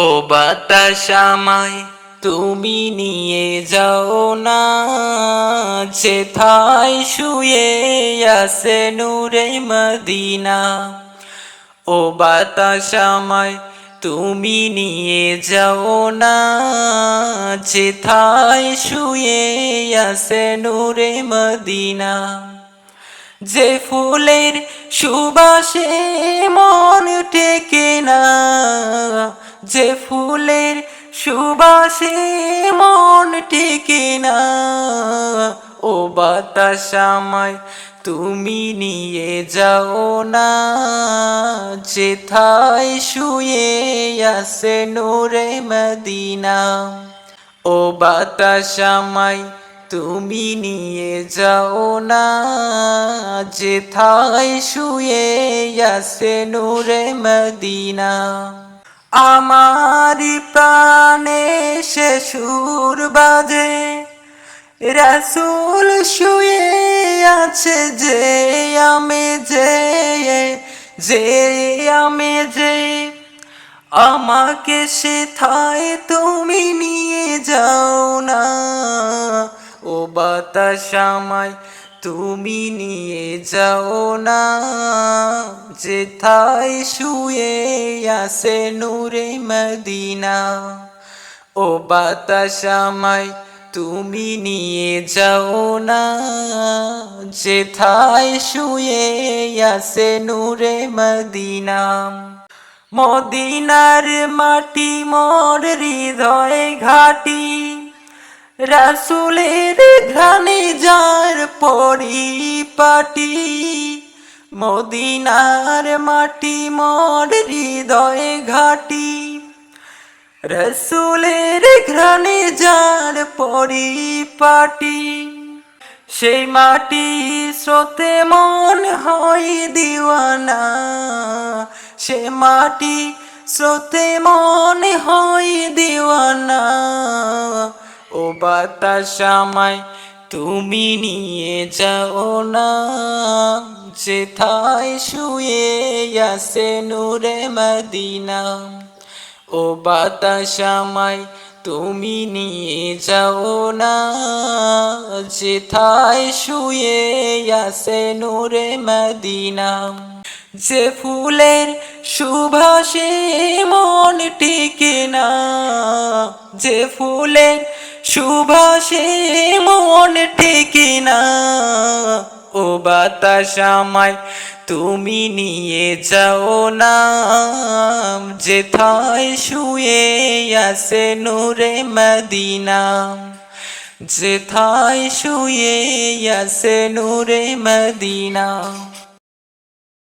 ও বাতাস আমায়, তুমি নিয়ে যাও না। যেথায় শুয়ে আছে নূরে মদিনা। ও বাতাস আমায়, তুমি নিয়ে যাও না। যেথায় শুয়ে আছে নূরে মদিনা। যে ফুলের সুবাসে মন টেকে না। যে ফুলের সুবাসে মন টেকে না, ও বাতাস আমায় তুমি নিয়ে যাও না যেথায় শুয়ে আছে নূরে মদিনা, ও বাতাস আমায় তুমি নিয়ে যাও না যেথায় শুয়ে আছে নূরে মদিনা। আমার প্রাণে সে সুর বাজে, রাসুল শুয়ে আছে যে আমি যে যে আমি যে। আমাকে সেথায় তুমি নিয়ে যাও না, ও বাতাস আমায় তুমি নিয়ে যাও না, যেথায় শুয়ে আসে নূরে মদিনা। ও বাতাস তুমি নিয়ে যাও না, যেথায় শুয়ে আসে নূরে মদিনা। মদিনার মাটি মোর হৃদয় ঘাটি। রাসুলের ঘ্রাণে যার পরিপাটি, মদিনার মাটি মোর হৃদয় ঘাটি। রসুলের ঘ্রাণে যার পরিপাটি, সেই মাটি স্রোতে মন হয় দিওয়ানা। সে মাটি স্রোতে মন হয় দিওয়ানা। ও বাতাস আমায় তুমি নিয়ে যাও না। যেথায় শুয়ে আসে নূরে মদিনা। ও বাতাস আমায় তুমি নিয়ে যাও না। যেথায় শুয়ে আসে নূরে মদিনা। যে ফুলের সুভাষে মন টিকে না। যে ফুলের সুভাষে মন টিকে না। ও বাতাস তুমি নিয়ে যাও না। যেথায় শুয়ে আসে নূরে মদিনা। যেথায় শুয়ে আসে নূরে মদিনা।